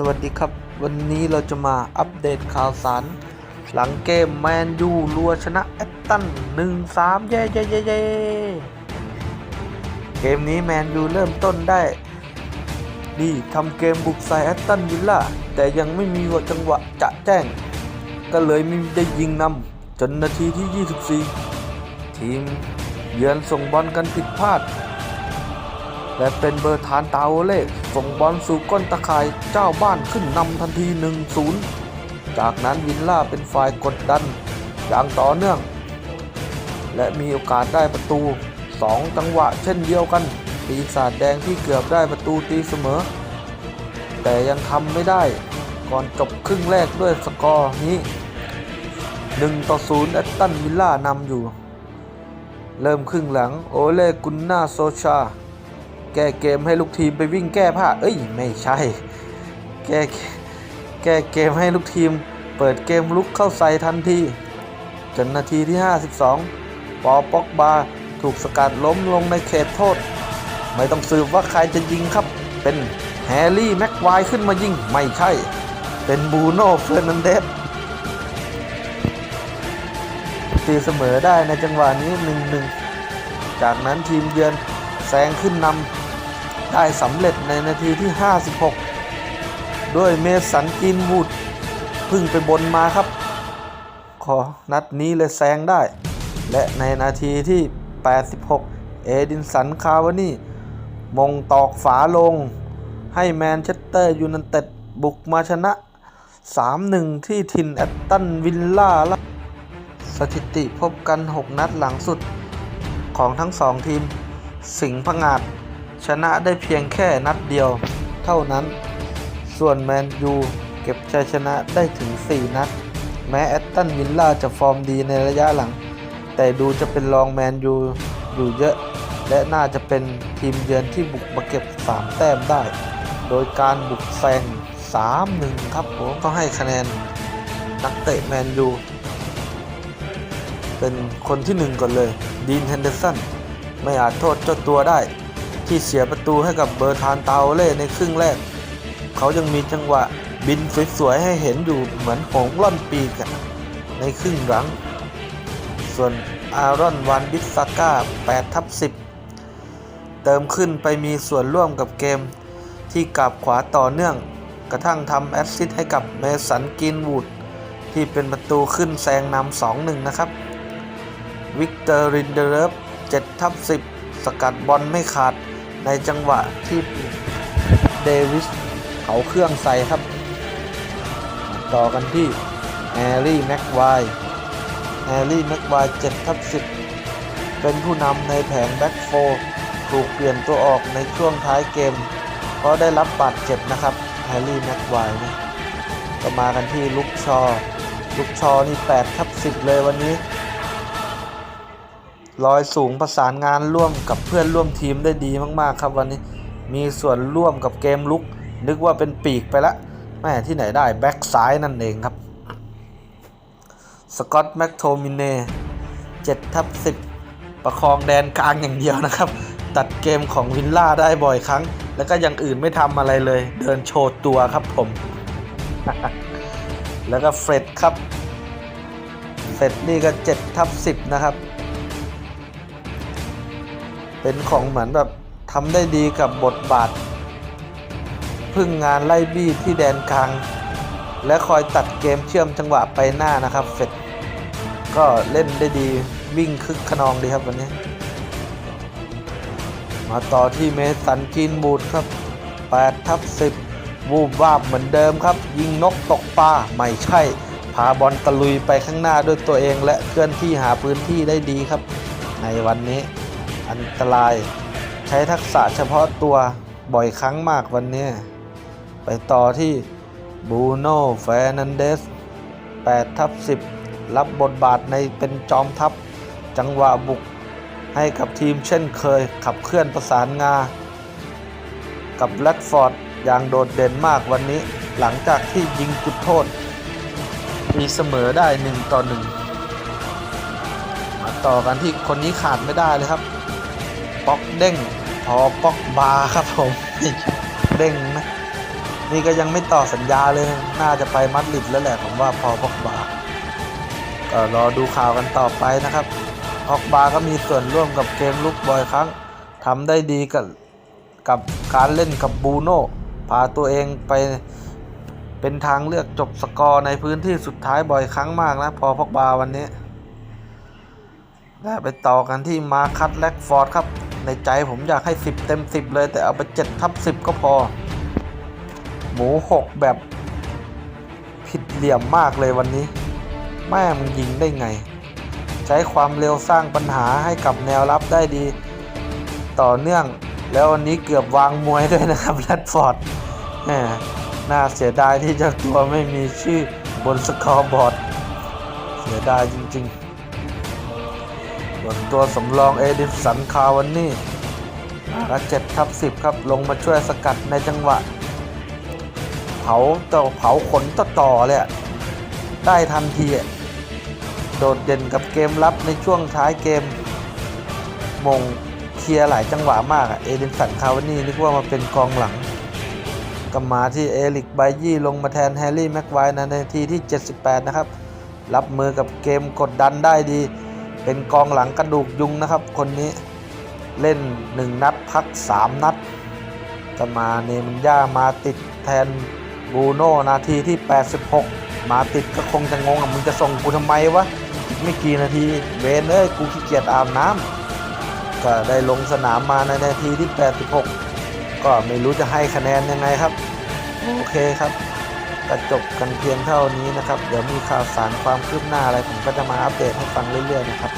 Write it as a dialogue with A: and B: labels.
A: สวัสดีครับ วันนี้เราจะมาอัปเดตข่าวสาร หลังเกมแมนยูรัวชนะแอตตัน1-3เย้เย้เย้เย้เกมนี้แมนยูเริ่มต้นได้ ดีทำเกมบุกใส่แอตตันวิลล่าแต่ยังไม่มีจังหวะจะแจ้ง ก็เลยไม่ได้ยิงนำจนนาทีที่ 24 ทีมเยือนส่งบอลกันผิดพลาด และเป็นเบอร์ทานตาโอเล่ส่งบอลสู่ก้นตะข่ายเจ้าบ้านขึ้นนำทันที 1-0 จากนั้นวินล่าเป็นฝ่ายกดดัน อย่างต่อเนื่อง และมีโอกาสได้ประตู 2 จังหวะเช่นเดียวกัน ปีศาจแดงที่เกือบได้ประตูตีเสมอ แต่ยังทำไม่ได้ก่อนจบครึ่งแรกด้วยสกอร์นี้1ต่อ0แอตตันวิลล่านำอยู่ เริ่มครึ่งหลังโอเล่กุนนาโซชา แก้เกมให้ลูกทีมไปวิ่งแก้ผ้า เอ้ยไม่ใช่ แก้แก้เกมให้ลูกทีม เปิดเกมลุกเข้าใส่ทันที จนนาทีที่ 52 ปอป็อกบาถูกสกัดล้มลงในเขตโทษ ไม่ต้องสืบว่าใครจะยิงครับ เป็นแฮร์รี่แม็กควายขึ้นมายิง ไม่ใช่ เป็นบูโน่เฟอร์นันเดสตีเสมอได้ในจังหวะนี้1-1 จากนั้นทีมเยือน แซงขึ้นนำได้สำเร็จในนาทีที่ 56 ด้วยเมสันกินวูดพึ่งไปบนมาครับ ขอนัดนี้เลยแซงได้ และในนาทีที่ 86 เอดินสันคาวานี่มงตอกฝาลง ให้แมนเชสเตอร์ยูไนเต็ดบุกมาชนะ 3-1 ที่ถิ่นแอตตันวิลล่าสถิติพบกัน 6 นัดหลังสุดของทั้งสองทีม สิงห์พงาดชนะได้เพียงแค่นัดเดียวเท่านั้น ส่วนแมนยูเก็บชัยชนะได้ถึง 4 นัด แม้แอตตันวิลล่าจะฟอร์มดีในระยะหลัง แต่ดูจะเป็นรองแมนยูอยู่เยอะ และน่าจะเป็นทีมเยือนที่บุกมาเก็บ 3 แต้มได้ โดยการบุกแซง3-1 ครับผมต้องให้คะแนนนักเตะแมนยูเป็นคนที่หนึ่งก่อนเลย ดีน เฮนเดอร์สัน ไม่อาจโทษเจ้าตัวได้ ที่เสียประตูให้กับเบอร์ทานเตาเล่ในครึ่งแรก เขายังมีจังหวะบินสวยๆให้เห็นอยู่เหมือนหงล่อนปีกในครึ่งหลัง ส่วนอารอนวันบิสซาก้า8ทับ10 เติมขึ้นไปมีส่วนร่วมกับเกมที่กลับขวาต่อเนื่อง กระทั่งทำแอสซิสต์ให้กับเมสันกินวูดที่เป็นประตูขึ้นแซงนำ2-1 นะครับ วิกเตอร์รินเดเรฟ 7ทับ10 สกัดบอลไม่ขาดในจังหวะที่เดวิสเขาเครื่องใส่ครับ ต่อกันที่แฮร์รี่แม็กไวแฮร์รี่แม็กไว7ทับ10 เป็นผู้นำในแผงแบ็กโฟถูกเปลี่ยนตัวออกในช่วงท้ายเกม เพราะได้รับบาดเจ็บนะครับแฮร์รี่แม็กไวนะก็มากันที่ลุกชอ ลุกชอนี่8ทับ10 เลยวันนี้ ลอยสูงประสานงานร่วมกับเพื่อนร่วมทีมได้ดีมากๆ ครับวันนี้มีส่วนร่วมกับเกมลุก นึกว่าเป็นปีกไปละแม่ที่ไหนได้แบ็กซ้ายนั่นเองครับสกอตแม็กโทมินเน่7ทับ10 ประคองแดนกลางอย่างเดียวนะครับ ตัดเกมของวินล่าได้บ่อยครั้ง แล้วก็อย่างอื่นไม่ทำอะไรเลย เดินโชว์ตัวครับผม แล้วก็เฟร็ดครับเฟร็ดนี่ก็7ทับ10 นะครับ เป็นของเหมือนแบบทำได้ดีกับบทบาท พึ่งงานไล่บี้ที่แดนกลาง และคอยตัดเกมเชื่อมจังหวะไปหน้านะครับเฟดก็เล่นได้ดีวิ่งคึกขนองดีครับวันนี้ มาต่อที่เมสันกินบูดครับ8ทับ10 วูบวาบเหมือนเดิมครับ ยิงนกตกปลาไม่ใช่ พาบอลตะลุยไปข้างหน้าด้วยตัวเองและเคลื่อนที่หาพื้นที่ได้ดีครับ ในวันนี้ อันตราย ใช้ทักษะเฉพาะตัวบ่อยครั้งมากวันนี้ ไปต่อที่บูโน่เฟรนันเดส8ทับ10 รับบทบาทในเป็นจอมทัพ จังหวะบุกให้กับทีมเช่นเคยขับเคลื่อนประสานงา กับแรดฟอร์ดอย่างโดดเด่นมากวันนี้ หลังจากที่ยิงจุดโทษมีเสมอได้ 1 ต่อ 1 มาต่อกันที่คนนี้ขาดไม่ได้เลยครับ ป๊อกเด้งพอป๊อกบาครับผมเด้งนะนี่ก็ยังไม่ต่อสัญญาเลยน่าจะไปมัดริดแล้วแหละผมว่าพอพอกบาก็รอดูข่าวกันต่อไปนะครับพอกบาก็มีส่วนร่วมกับเกมลุกบ่อยครั้งทำได้ดีกับกับการเล่นกับบูโน่พาตัวเองไปเป็นทางเลือกจบสกอร์ในพื้นที่สุดท้ายบ่อยครั้งมากนะ พอพอกบาวันนี้ และไปต่อกันที่มาคัตแล็กฟอร์ดครับ ในใจผมอยากให้ 10 เต็ม 10 เลยแต่เอาไป7ทับ10 ก็พอ หมู 6 แบบผิดเหลี่ยมมากเลยวันนี้ แม่มึงยิงได้ไง ใช้ความเร็วสร้างปัญหาให้กับแนวรับได้ดี ต่อเนื่องแล้ววันนี้เกือบวางมวยด้วยนะครับแรดฟอร์ดน่าเสียดายที่เจ้าตัวไม่มีชื่อบนสกอร์บอร์ด เสียดายจริง ๆ ส่วนตัวสำรองเอดิฟสันคาวันนี่ละเจ็ดทับสิบครับลงมาช่วยสกัดในจังหวะ เผาต่อเผาขนต่อต่อเลยได้ทันทีโดดเด่นกับเกมรับในช่วงท้ายเกม มงเคลียร์หลายจังหวะมากอเอดินสันคาวันนี่นึกว่ามาเป็นกองหลังก็มาที่เอลิกไบยี่ลงมาแทนแฮร์รี่แม็กไวในนาทีที่ 78 นะครับ รับมือกับเกมกดดันได้ดี เป็นกองหลังกระดูกยุงนะครับ คนนี้เล่น 1 นัดพัก 3 นัดก็มาเนมันย่ามาติดแทนบูโน่นาทีที่ 86 มาติดก็คงจะงงอะมึงจะส่งกูทำไมวะไม่กี่นาทีเวนเอ้ยกูขี้เกียจอาบน้ำก็ได้ลงสนามมาในนาทีที่ 86 ก็ไม่รู้จะให้คะแนนยังไงครับ โอเคครับ ก็จบกันเพียงเท่านี้นะครับ เดี๋ยวมีข่าวสารความคืบหน้าอะไรผมก็จะมาอัปเดตให้ฟังเรื่อยๆนะครับ